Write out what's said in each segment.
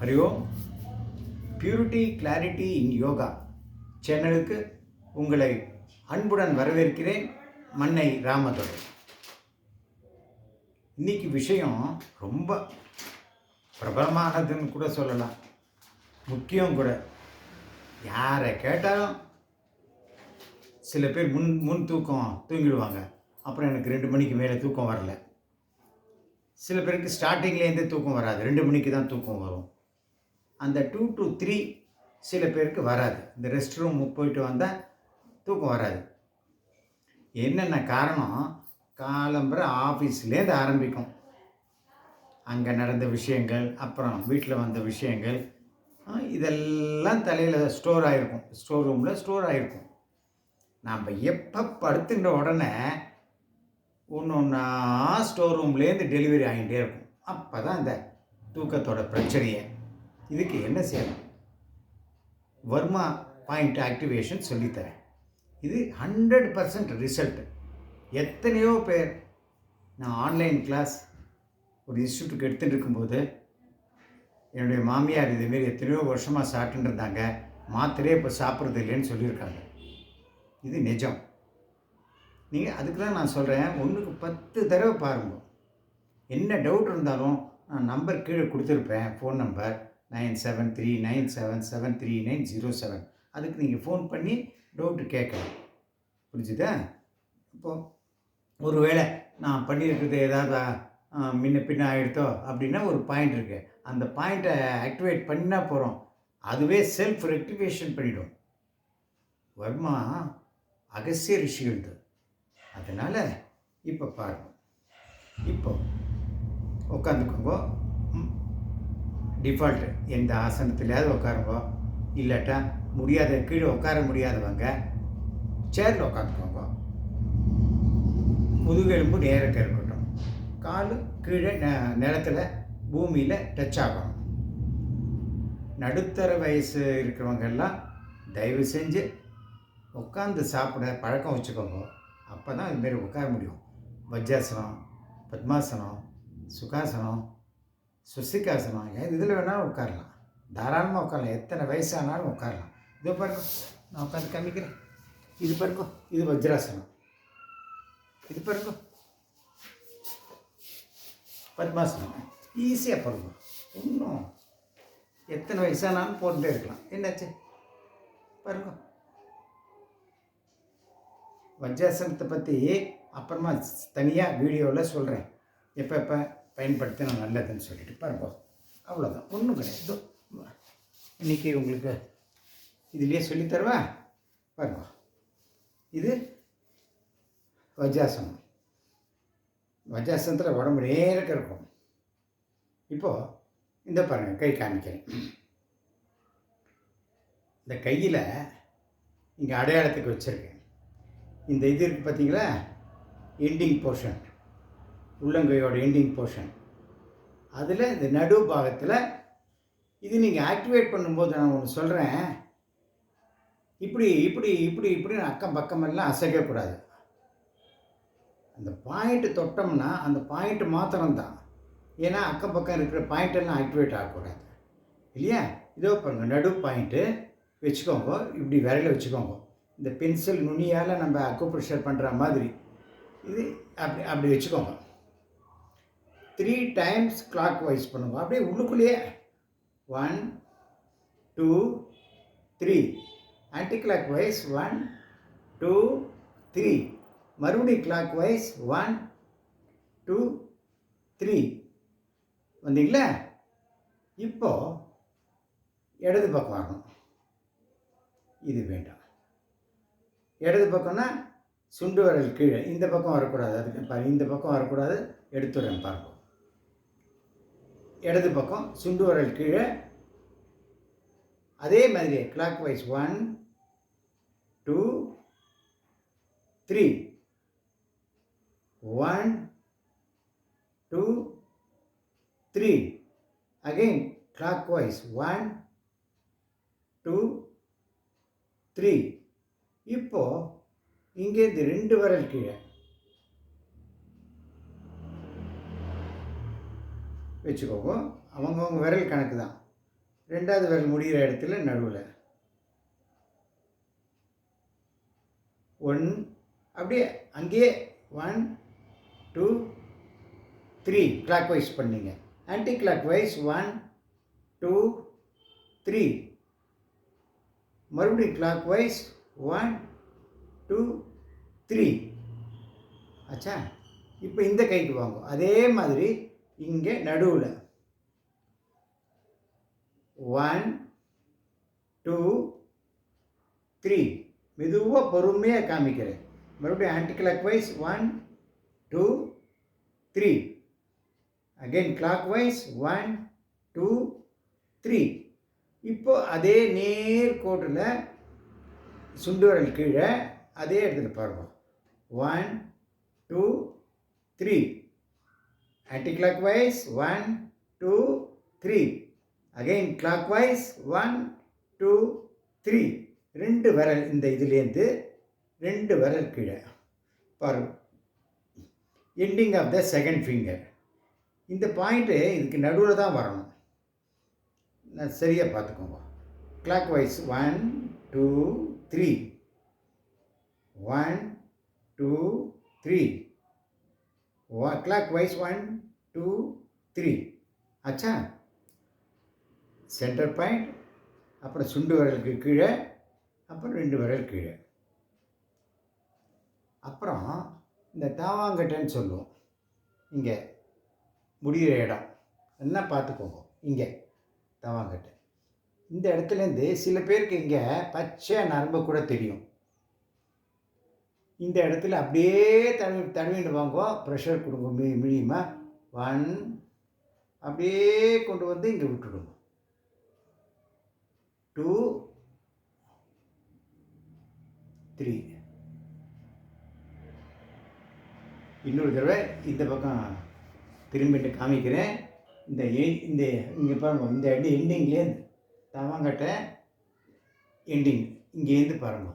Hari Om purity clarity in yoga சேனலுக்கு உங்களை அன்புடன் வரவேற்கிறேன் மன்னை ராமதுரை இன்னைக்கு விஷயம் ரொம்ப பிரபலமானதுன்னு கூட சொல்லலாம். முக்கியம் கூட. யாரை கேட்டாலும் சில பேர் முன் முன் தூக்கம் தூங்கிடுவாங்க. அப்புறம் எனக்கு ரெண்டு மணிக்கு மேலே தூக்கம் வரல. சில பேருக்கு ஸ்டார்டிங்லேருந்தே தூக்கம் வராது. ரெண்டு மணிக்கு தான் தூக்கம் வரும். அந்த டூ டு த்ரீ சில பேருக்கு வராது. இந்த ரெஸ்ட் ரூம் போயிட்டு வந்தால் தூக்கம் வராது. என்னென்ன காரணம்? காலம்புற ஆஃபீஸ்லேருந்து ஆரம்பிக்கும். அங்கே நடந்த விஷயங்கள் அப்புறம் வீட்டில் வந்த விஷயங்கள் இதெல்லாம் தலையில் ஸ்டோர் ஆகிருக்கும் ஸ்டோர் ரூமில் ஸ்டோர் ஆகிருக்கும் நாம் எப்போ படுத்துன்ற உடனே ஒன்று ஒன்றா ஸ்டோர் ரூம்லேருந்து டெலிவரி ஆகிட்டே இருக்கும். அப்போ தான் இந்த தூக்கத்தோட பிரச்சனையே. இதுக்கு என்ன செய்யணும்? வர்மா பாயிண்ட் ஆக்டிவேஷன் சொல்லித்தரேன். இது ஹண்ட்ரட் பர்சன்ட் ரிசல்ட் எத்தனையோ பேர் நான் ஆன்லைன் கிளாஸ் ஒரு இன்ஸ்டியூட்டுக்கு எடுத்துகிட்டு இருக்கும்போது என்னுடைய மாமியார் இதுமாரி எத்தனையோ வருஷமாக சாப்பிட்டுட்டு இருந்தாங்க. மாத்திரையே இப்போ சாப்பிட்றது இல்லைன்னு சொல்லியிருக்காங்க. இது நிஜம். நீங்கள் அதுக்கு தான் நான் சொல்கிறேன் ஒன்றுக்கு பத்து தடவை பாருங்க. என்ன டவுட் இருந்தாலும் நான் நம்பர் கீழே கொடுத்துருப்பேன் phone number nine seven three nine seven seven three nine zero seven. அதுக்கு நீங்கள் ஃபோன் பண்ணி டவுட்டு கேட்கலாம். புரிஞ்சுதா? இப்போது ஒருவேளை நான் பண்ணியிருக்கிறது ஏதாவது முன்ன பின்ன ஆகிடுதோ அப்படின்னா ஒரு பாயிண்ட் இருக்குது அந்த பாயிண்ட்டை ஆக்டிவேட் பண்ணால் போகிறோம் அதுவே செல்ஃப் ரெக்டிவேஷன் பண்ணிடும். வர்மா அகசிய ரிஷிகள்து. அதனால் இப்போ பாருங்க. இப்போ உட்காந்துக்கோங்க டிஃபால்ட்டு எந்த ஆசனத்துலையாவது உட்காருங்க. இல்லாட்டா முடியாத கீழே உட்கார முடியாதவங்க சேரில் உட்காந்துக்கோங்க. முதுகெலும்பு நேரத்தை இருக்கட்டும். காலு கீழே ந நிலத்தில் பூமியில் டச் ஆகணும். நடுத்தர வயசு இருக்கிறவங்க எல்லாம் தயவு செஞ்சு உட்காந்து சாப்பிட பழக்கம் வச்சுக்கோங்க. அப்போ தான் இதுமாரி உட்கார முடியும். வஜ்ராசனம் பத்மாசனம் சுகாசனம் சுசிகாசனமாக. ஏன் இதில் வேணால் உட்காரலாம். தாராளமாக உட்காரலாம். எத்தனை வயசானாலும் உட்காரலாம். இதோ பாருங்க. நான் உட்காந்து காமிக்கிறேன். இது பாருங்க. இது வஜ்ராசனம். இது பாருங்க. பத்மாசனம். ஈஸியாக பருங்க இன்னும் எத்தனை வயசானாலும் போட்டுட்டே இருக்கலாம். என்னாச்சு? பாருங்க. வஜ்ராசனத்தை பற்றி அப்புறமா தனியாக வீடியோவில் சொல்கிறேன். எப்போ எப்போ? பயன்படுத்தினா நல்லதுன்னு சொல்லிட்டு பாருங்க. அவ்வளோதான் ஒன்றும் கிடையாது. இன்றைக்கி இன்னைக்கு உங்களுக்கு இதுலேயே சொல்லித்தருவா பாருங்க. இது வஜ்ராசனம் வஜ்ராசனத்தில் உடம்பு நேரக்க இருக்கும். இப்போது இந்த பாருங்கள் கை காமிக்கிறேன். இந்த கையில் இங்கே அடையாளத்துக்கு வச்சுருக்கேன். இந்த இது இருக்குது பார்த்தீங்களா எண்டிங் போர்ஷன் உள்ளங்கையோட எண்டிங் போர்ஷன் அதில் இந்த நடு பாகத்தில் இது நீங்கள் ஆக்டிவேட் பண்ணும்போது நான் ஒன்று சொல்கிறேன் இப்படி இப்படி இப்படி இப்படி அக்கம் பக்கமெல்லாம் அசைக்கக்கூடாது அந்த பாயிண்ட்டு தொட்டோம்னா அந்த பாயிண்ட் மாத்திரம்தான். ஏன்னா அக்கம் பக்கம் இருக்கிற பாயிண்ட்டெல்லாம் ஆக்டிவேட் ஆகக்கூடாது. இல்லையா? இதோ பாருங்க நடு பாயிண்ட்டு வச்சுக்கோங்க. இப்படி விரல வச்சுக்கோங்க. இந்த பென்சில் நுனியால் நம்ம அக்குப்ரெஷர் பண்ணுற மாதிரி. இது அப்படி அப்படி வச்சுக்கோங்க. த்ரீ டைம்ஸ் கிளாக் வைஸ் பண்ணுவோம் அப்படியே உள்ளுக்குள்ளேயே. One two three anti clock wise one two three மறுபடியும் clock wise one two three வந்தீங்களா? இப்போ இடது பக்கம் வரணும். இது வேண்டாம். இடது பக்கம்னா சுண்டு வரல் கீழே. இந்த பக்கம் வரக்கூடாது. அதுக்கு பாரு இந்த பக்கம் வரக்கூடாது. எடுத்துடுறேன் பாருங்க. இடது பக்கம் சுண்டு வரல் கீழே. அதே மாதிரி clock wise one two three one two three again clock wise one two three இப்போது இங்கேருந்து ரெண்டு விரல் கீழே. வச்சுக்கோங்க. அவங்கவுங்க விரல் கணக்கு தான். ரெண்டாவது விரல் முடிகிற இடத்துல நடுவில். ஒன் அப்படியே அங்கேயே one two three clock wise பண்ணிங்க. Anti clock wise one two three. மறுபடியும் clock wise one two three. ஆச்சா இப்போ இந்த கைக்கு வாங்கும் அதே மாதிரி இங்கே நடுவில். ஒன் டூ த்ரீ மெதுவாக பொறுமையாக காமிக்கிறேன். மறுபடியும் anti clock wise one two three again clock wise one two three இப்போ அதே நேர் கோட்டில் கீழே அதே இடத்துல பாருங்க. One two three anti clock wise one two three again clock wise one two three ரெண்டு விரல் இந்த இதுலேருந்து ரெண்டு விரல் கீழே. பாருங்க. Ending of the second finger இந்த பாயிண்ட்டு இதுக்கு நடுவில் தான் வரணும். நான் சரியாக பார்த்துக்கோங்க. Clock wise one two three one two three clock wise one two three ஆச்சா சென்டர் பாயிண்ட் அப்புறம் சுண்டு விரலுக்கு கீழே அப்புறம் ரெண்டு விரல் கீழே. அப்புறம் இந்த தாவாங்கட்டைன்னு சொல்லுவோம். இங்கே முடிகிற இடம். என்ன பார்த்துக்கோங்க. இங்கே தாவாங்கட்டை. இந்த இடத்துலேருந்து சில பேருக்கு இங்கே பச்சை நரம்பு கூட தெரியும். இந்த இடத்துல அப்படியே தனி தடவிட்டு வாங்கோ. ப்ரெஷர் கொடுங்க மீ மீடியமாக ஒன் அப்படியே கொண்டு வந்து இங்கே விட்டுடுங்க. டூ த்ரீ இன்னொரு தடவை இந்த பக்கம் திரும்பிட்டு காமிக்கிறேன். இந்த எ- இந்த இங்கே பாருங்க இந்த அடி எண்டிங்லேருந்து தவங்கட்ட எண்டிங் இங்கேருந்து பாருங்க.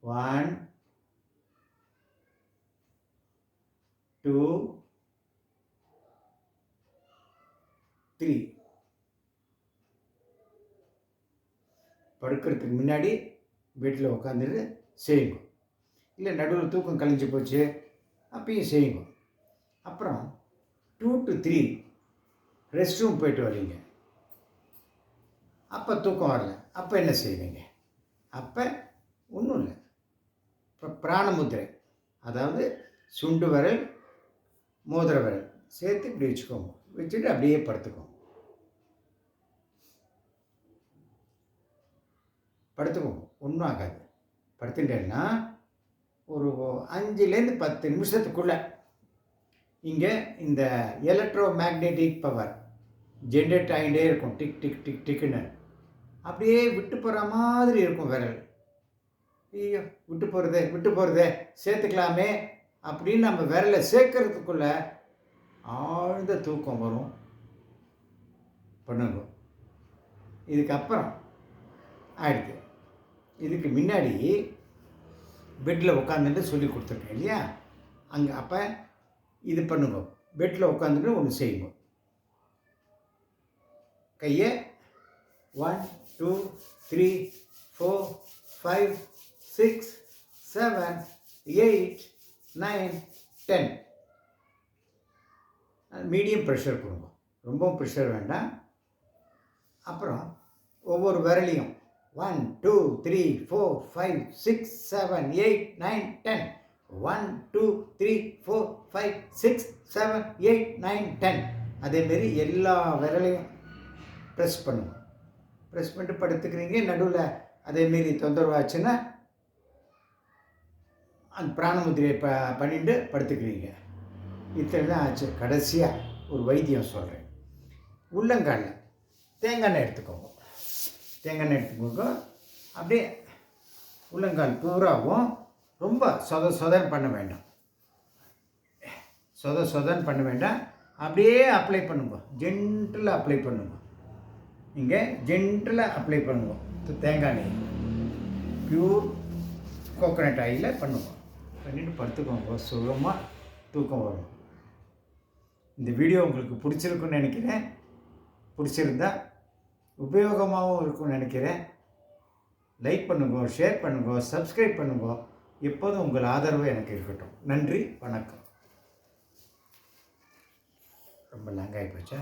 ஒன் டூ த்ரீ படுக்கிறதுக்கு முன்னாடி வீட்டில் உட்காந்துட்டு செய்யுங்க. இல்லை நடுவில் தூக்கம் கழிஞ்சு போச்சு அப்பயும் செய்யுங்க. அப்புறம் two to three rest room போயிட்டு வரீங்க. அப்போ தூக்கம் வரல. அப்போ என்ன செய்வீங்க? அப்போ ஒன்றும் இல்லை. இப்போ பிராணமுத்திரை. அதாவது சுண்டு வரல் மோதிர விரல் சேர்த்து இப்படி வச்சுக்கோங்க. வச்சுட்டு அப்படியே படுத்துக்கோங்க. படுத்துக்கோங்க. ஒன்றும் ஆகாது. படுத்துட்டேன்னா ஒரு அஞ்சுலேருந்து பத்து நிமிஷத்துக்குள்ளே இங்கே இந்த எலக்ட்ரோ மேக்னெட்டிக் பவர் ஜென்ரேட் ஆகிட்டே இருக்கும். டிக் டிக் டிக் டிக்குன்னு. அப்படியே விட்டு போகிற மாதிரி இருக்கும் விரல். ஐயோ விட்டு போகிறதே விட்டு போகிறதே சேர்த்துக்கலாமே. அப்படின்னு நம்ம விரலை சேர்க்கறதுக்குள்ள ஆழ்ந்த தூக்கம் வரும். பண்ணுங்க. இதுக்கப்புறம் ஆயிடுது. இதுக்கு முன்னாடி பெட்டில் உட்காந்துட்டு சொல்லி கொடுத்துருக்கேன் இல்லையா? அங்கே அப்போ இது பண்ணுங்க. பெட்டில் உட்காந்துட்டு ஒன்று செய்யுங்க. கையை one two three four five six seven eight nine ten medium pressure கொடுங்க. ரொம்பவும் ப்ரெஷர் வேண்டாம். அப்புறம் ஒவ்வொரு விரலையும் one two three four five six seven eight nine ten one two three four five six seven eight nine ten அதேமாரி எல்லா விரலையும் press பண்ணுவோம் ப்ரெஸ் பண்ணிட்டு படுத்துக்கிறீங்க. நடுவில் அதேமாரி தொந்தரவாச்சுன்னா அந்த பிராணமுத்திரையை ப பண்ணிட்டு படுத்துக்கிறீங்க. இத்தனை தான் ஆச்சு. கடைசியாக ஒரு வைத்தியம் சொல்கிறேன் உள்ளங்காலில். தேங்காய் எண்ணெய் எடுத்துக்கோங்க. தேங்காய் எண்ணெய் எடுத்துக்கோங்க. அப்படியே உள்ளங்கால் பூராவும் ரொம்ப சொத சொதன் பண்ண வேண்டாம். சொத சொதன் பண்ண வேண்டாம். அப்படியே அப்ளை பண்ணுங்க. ஜென்டில் அப்ளை பண்ணுங்க. இங்கே ஜென்டில் அப்ளை பண்ணுங்க. தேங்காய் எண்ணெய் ப்யூர் கோகோனட் ஆயிலில் பண்ணுவோம் பண்ணிட்டு படுத்துக்கோங்க. சுகமாக தூக்கம் வரும். இந்த வீடியோ உங்களுக்கு பிடிச்சிருக்குன்னு நினைக்கிறேன். பிடிச்சிருந்தா உபயோகமாகவும் இருக்கும்னு நினைக்கிறேன். லைக் பண்ணுங்க ஷேர் பண்ணுங்க சப்ஸ்கிரைப் பண்ணுங்க. எப்போதும் உங்கள் ஆதரவு எனக்கு இருக்கட்டும். நன்றி வணக்கம். ரொம்ப லாங்காகி போச்சா